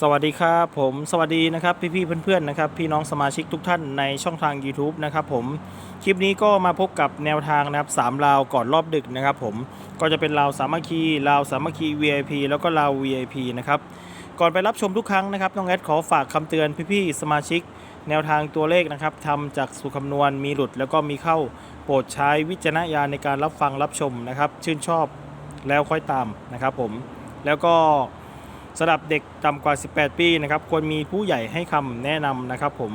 สวัสดีครับผมสวัสดีนะครับพี่ๆเพื่อนๆนะครับพี่น้องสมาชิกทุกท่านในช่องทาง YouTube นะครับผมคลิปนี้ก็มาพบกับแนวทางนะครับสามราวก่อนรอบดึกนะครับผมก็จะเป็นราวสามัคคีราวสามัคคี VIP แล้วก็ราว VIP นะครับก่อนไปรับชมทุกครั้งนะครับน้องแอดขอฝากคำเตือนพี่ๆสมาชิก แนวทางตัวเลขนะครับทำจากสูตรคำนวณมีหลุด แล้วก็มีเข้าโปรดใช้วิจารณญาณในการรับฟังรับชมนะครับชื่นชอบแล้วค่อยตามนะครับผมแล้วก็ สำหรับเด็กต่ำกว่า 18 ปีนะครับควรมีผู้ใหญ่ให้คำแนะนำนะครับผม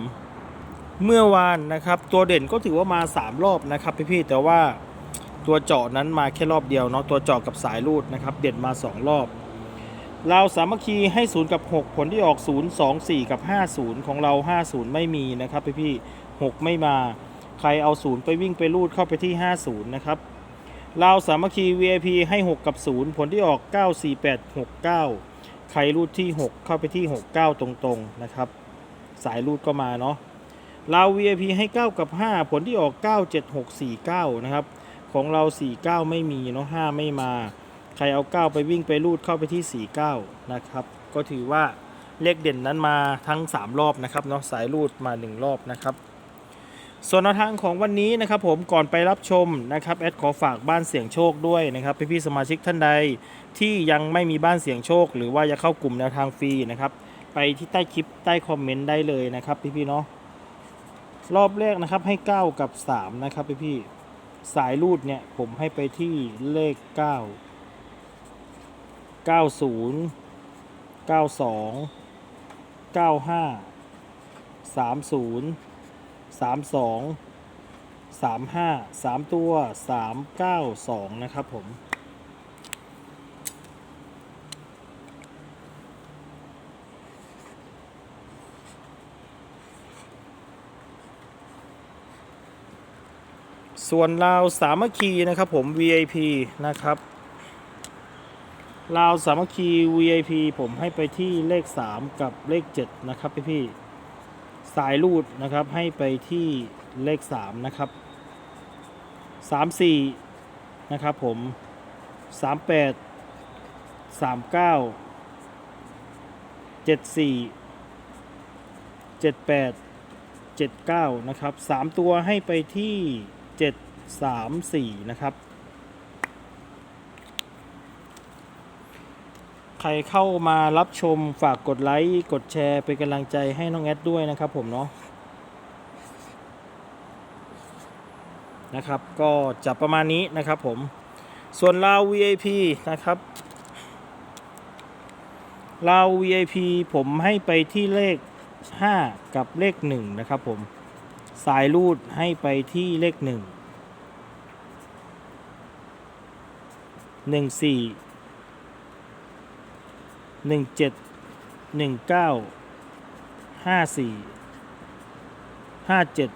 เมื่อวานนะครับตัวเด่นก็ถือว่ามา 3 รอบนะครับพี่ๆแต่ว่าตัวเจาะนั้นมาแค่รอบเดียวเนาะตัวเจาะกับสายรูดนะครับเด่นมา 2 รอบ เราสามัคคีให้ 0 กับ 6 ผลที่ออก 0 2 4 กับ 50 ของเรา 50 ไม่มีนะครับพี่ๆ6ไม่มาใครเอา 0 ไปวิ่งไปรูดเข้าไปที่ 50 นะครับเราสามัคคี VIP ให้ 6 กับ 0 ผลที่ออก 9 4 8 6 9 ใครรูดที่ 6 เข้าไปที่ 69 ตรงๆนะครับ สายรูดก็มาเนาะเรา VIP ให้ 9 กับ 5 ผลที่ออก 97649 นะครับ ของเรา 49 ไม่มีเนาะ5ไม่มา ใครเอา 9 ไปวิ่งไปรูดเข้าไปที่ 49 นะครับ ก็ถือว่าเลขเด่นนั้นมาทั้ง 3 รอบนะครับเนาะสายรูดมา 1 รอบนะครับ ส่วนแนวทางของวันนี้นะครับผมก่อนไปรับชมนะครับแอดขอฝากบ้านเสี่ยงโชคด้วยนะครับพี่ๆสมาชิกท่านใดที่ยังไม่มีบ้านเสียงโชค หรือว่าจะเข้ากลุ่มแนวทางฟรีนะครับไปที่ใต้คลิปใต้คอมเมนต์ได้เลยนะครับพี่ๆเนาะรอบแรกนะครับให้ 9 กับ 3 นะครับพี่ๆสายรูดเนี่ยผมให้ไปที่เลข 9 90 92 95 30 32 35 3ตัว392นะครับผมส่วนราวสามัคคีนะครับผม VIP นะครับราวสามัคคี VIP ผมให้ไปที่เลข 3 กับเลข 7 นะครับพี่พี่ สายรูดนะครับให้ไปที่เลข 3 นะครับ 34 นะครับผม 38 39 74 78 79 นะครับ 3 ตัวให้ไปที่ 7 3 4 นะครับ ใครเข้ามารับชมฝากกดไลค์กดแชร์เป็นกำลังใจให้น้องแอดด้วยนะครับผมเนาะนะครับ ก็จะประมาณนี้นะครับผมส่วนลาว VIP นะครับลาว VIP ผมให้ไปที่เลข 5 กับเลข 1 นะครับผมสายรูดให้ไปที่เลข 1 1 4 1 7 1 9 5 4 5 7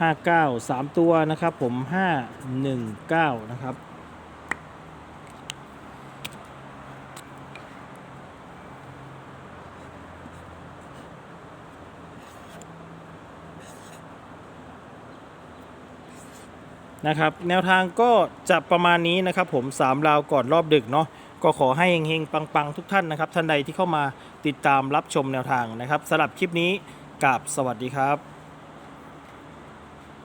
5 9 3ตัวนะครับผม5 1 9นะครับนะครับแนวทางก็จะประมาณนี้นะครับผม 3 ราวก่อนรอบดึกเนาะ ก็ขอให้เฮงๆ ปังๆ ทุกท่านนะครับท่านใดที่เข้ามาติดตามรับชมแนวทางนะครับสำหรับคลิปนี้กับสวัสดีครับ